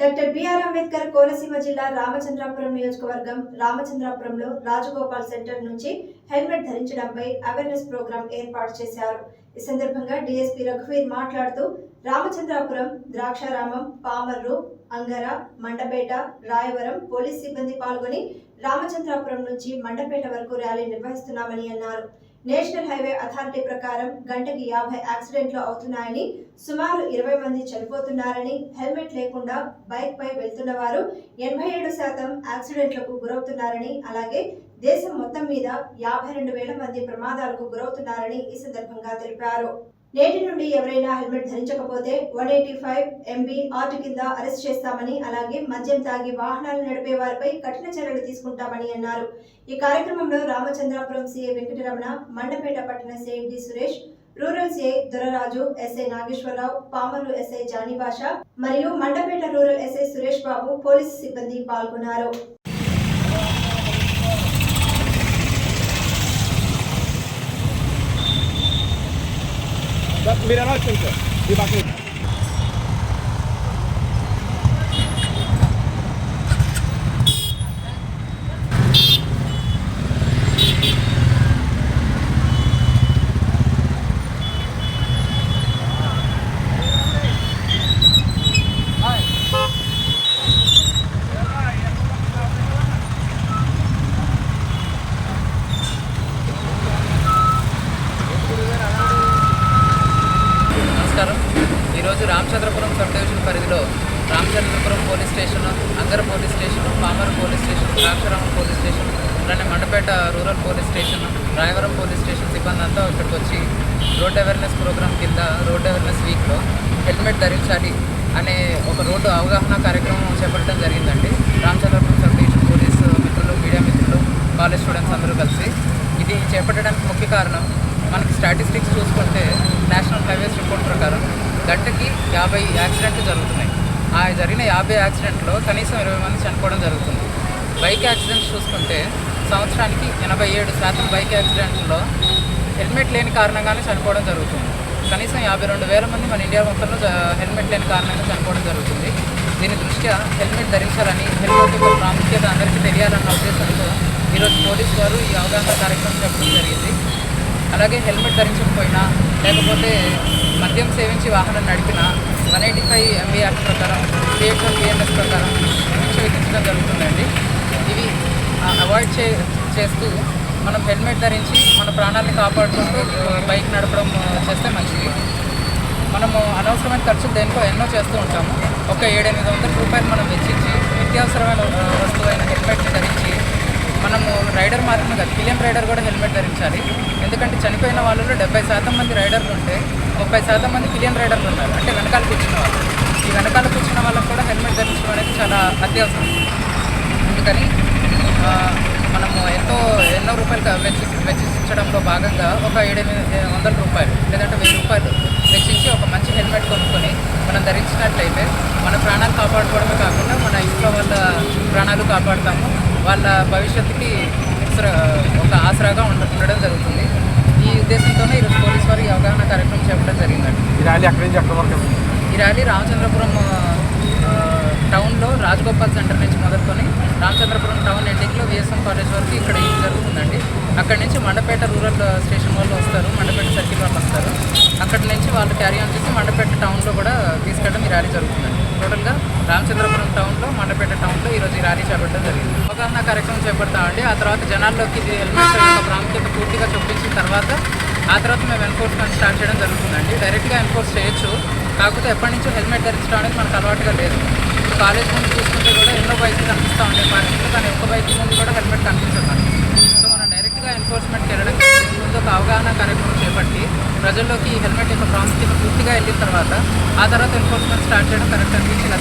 Doctor BR Ambedkar Konaseema జిల్లా రామచంద్రాపురం నియోజకవర్గం రామచంద్రాపురంలో రాజగోపాల్ సెంటర్ నుంచి హెల్మెట్ ధరించడంపై అవేర్నెస్ ప్రోగ్రాం ఏర్పాటు చేశారు. ఈ సందర్భంగా డిఎస్పీ రఘువీర్ మాట్లాడుతూ రామచంద్రాపురం ద్రాక్షారామం పామర్రు అంగర మండపేట రాయవరం పోలీస్ సిబ్బంది పాల్గొని రామచంద్రాపురం నుంచి మండపేట వరకు ర్యాలీ నిర్వహిస్తున్నామని అన్నారు. నేషనల్ హైవే అథారిటీ ప్రకారం గంటకి యాభై యాక్సిడెంట్లు అవుతున్నాయని సుమారు ఇరవై మంది చనిపోతున్నారని హెల్మెట్ లేకుండా బైక్ పై వెళ్తున్న వారు ఎనభై ఏడు శాతం యాక్సిడెంట్లకు గురవుతున్నారని అలాగే దేశం మొత్తం మీద యాభై రెండు వేల మంది ప్రమాదాలకు గురవుతున్నారని ఈ సందర్భంగా తెలిపారు. నేటి నుండి ఎవరైనా helmet ధరించకపోతే one eighty five MB act కింద అరెస్ట్ చేస్తామని అలాగే మద్యం తాగి వాహనాలు నడిపే వారిపై కఠిన చర్యలు తీసుకుంటామని అన్నారు. ఈ కార్యక్రమంలో రామచంద్రాపురం సీఏ వెంకటరమణ మండపేట పట్టణ CI D Suresh rural CI Doraraju SI Nageswararao Pamarlu SI Jani మరియు Mandapeta rural SI Suresh Babu police సిబ్బంది పాల్గొన్నారు. మీరు ఎలా వచ్చింది సార్ ఈ పక్కన ఈరోజు రామచంద్రపురం సబ్ డివిజన్ పరిధిలో Ramachandrapuram police station Angara police station Pamara police station Draksharamam police station అలానే Mandapeta rural police station Rayavaram police station సిబ్బంది అంతా ఇక్కడికి వచ్చి రోడ్ అవేర్నెస్ ప్రోగ్రామ్ కింద రోడ్ అవేర్నెస్ వీక్లో హెల్మెట్ ధరించాలి అనే ఒక రోడ్డు అవగాహన కార్యక్రమం చేపట్టడం జరిగిందండి. రామచంద్రపురం సబ్ డివిజన్ పోలీస్ మిత్రులు మీడియా మిత్రులు కాలేజ్ స్టూడెంట్స్ అందరూ కలిసి. ఇది చేపట్టడానికి ముఖ్య కారణం మనకి స్టాటిస్టిక్స్ చూసుకుంటే నేషనల్ హైవేస్ రిపోర్ట్ ప్రకారం గంటకి యాభై యాక్సిడెంట్లు జరుగుతున్నాయి. ఆ జరిగిన యాభై యాక్సిడెంట్లో కనీసం ఇరవై మంది చనిపోవడం జరుగుతుంది. బైక్ యాక్సిడెంట్స్ చూసుకుంటే సంవత్సరానికి ఎనభై ఏడు శాతం బైక్ యాక్సిడెంట్లో హెల్మెట్ లేని కారణంగానే చనిపోవడం జరుగుతుంది. కనీసం యాభై రెండు వేల మంది మన ఇండియా మొత్తంలో హెల్మెట్ లేని కారణంగా చనిపోవడం జరుగుతుంది. దీని దృష్ట్యా హెల్మెట్ ధరించాలని హెల్మెట్ యొక్క ప్రాముఖ్యత అందరికీ తెలియాలన్న ఉద్దేశంతో ఈరోజు పోలీసు వారు ఈ అవగాహన కార్యక్రమం చెప్పడం జరిగింది. అలాగే హెల్మెట్ ధరించకపోయినా లేకపోతే మద్యం సేవించి వాహనం నడిపినా one eighty five MB act ప్రకారం పిహెచ్ఎల్ బిఎన్ఎస్ ప్రకారం శిక్ష విధించడం జరుగుతుందండి. ఇవి అవాయిడ్ చే చేస్తూ మనం హెల్మెట్ ధరించి మన ప్రాణాలను కాపాడుకుంటూ బైక్ నడపడం చేస్తే మంచిది. మనము అనవసరమైన ఖర్చులు దేనికో ఎన్నో చేస్తూ ఉంటాము. ఒక ఏడెనిమిది వందల రూపాయలు మనం వెచ్చించి నిత్యావసరమైన వస్తువు వస్తువైన హెల్మెట్ని ధరించి మనము రైడర్ మాత్రమే కాదు పిలియన్ రైడర్ కూడా హెల్మెట్ ధరించాలి. ఎందుకంటే చనిపోయిన వాళ్ళలో డెబ్బై శాతం మంది రైడర్లు ఉంటే ముప్పై శాతం మంది పిలియం రైడర్లు ఉన్నారు. అంటే వెనకాల కూర్చున్న వాళ్ళు. ఈ వెనకాల కూర్చున్న వాళ్ళకు కూడా హెల్మెట్ ధరించడం అనేది చాలా అత్యవసరం. అందుకని మనము ఎంతో ఎన్నో రూపాయలు వెచ్చి వెచ్చించడంలో భాగంగా ఒక ఏడెనిమిది వందల రూపాయలు లేదంటే వెయ్యి రూపాయలు వెచ్చించి ఒక మంచి హెల్మెట్ కొనుక్కొని మనం ధరించినట్లయితే మన ప్రాణాలు కాపాడుకోవడమే కాకుండా మన ఇంట్లో వాళ్ళ ప్రాణాలు కాపాడుతాము. వాళ్ళ భవిష్యత్తుకి ఒక ఆసరాగా ఉండ ఉండడం జరుగుతుంది. ఈ ఉద్దేశంతోనే ఈరోజు పోలీస్ వారి ఈ అవగాహన కార్యక్రమం చేపట్టడం జరిగిందండి. ఈ ర్యాలీ ఎక్కడి నుంచి వరకు వెళ్తుంది? ఈ ర్యాలీ రామచంద్రపురం టౌన్లో రాజగోపాల్ సెంటర్ నుంచి మొదలుకొని రామచంద్రపురం టౌన్ ఎండింగ్లో విఎస్ఎం కాలేజ్ వరకు ఇక్కడ ఇది జరుగుతుందండి? అక్కడి నుంచి మండపేట రూరల్ స్టేషన్ వాళ్ళు వస్తారు మండపేట సర్కిల్ వాళ్ళు వస్తారు. అక్కడి నుంచి వాళ్ళు క్యారీ ఆన్ చేసి మండపేట టౌన్లో కూడా తీసుకెళ్ళడం ఈ ర్యాలీ జరుగుతుందండి. టోటల్గా రామచంద్రపురం టౌన్లో మండపేట టౌన్లో ఈరోజు ఈ ర్యాలీ చేపట్టడం జరిగింది. అవగాహన కార్యక్రమం చేపడతామండి ఆ తర్వాత జనాల్లోకి ఇది హెల్మెట్ యొక్క ప్రాముఖ్యత పూర్తిగా చూపించిన తర్వాత ఆ తర్వాత మేము ఎన్ఫోర్స్మెంట్ స్టార్ట్ చేయడం జరుగుతుందండి. డైరెక్ట్గా ఎన్ఫోర్స్ చేయొచ్చు. కాకపోతే ఎప్పటి నుంచో హెల్మెట్ ధరించడం అనేది మనకు అలవాటుగా లేదు. కాలేజ్ ముందు చూసుకుంటే కూడా ఎన్నో బైక్లు కనిపిస్తూ ఉంటాయి పార్కింగ్లో కానీ ఒక్క బైక్ ముందు కూడా హెల్మెట్ కనిపించదు సో మనం డైరెక్ట్గా ఎన్ఫోర్స్మెంట్కి వెళ్ళడం ముందు ఒక అవగాహన కార్యక్రమం కాబట్టి ప్రజల్లోకి ఈ హెల్మెట్ యొక్క ప్రాముఖ్యత పూర్తిగా వెళ్ళిన తర్వాత ఆ తర్వాత ఎన్ఫోర్స్మెంట్ స్టార్ట్ చేయడం కరెక్ట్ అనిపించి ఇలా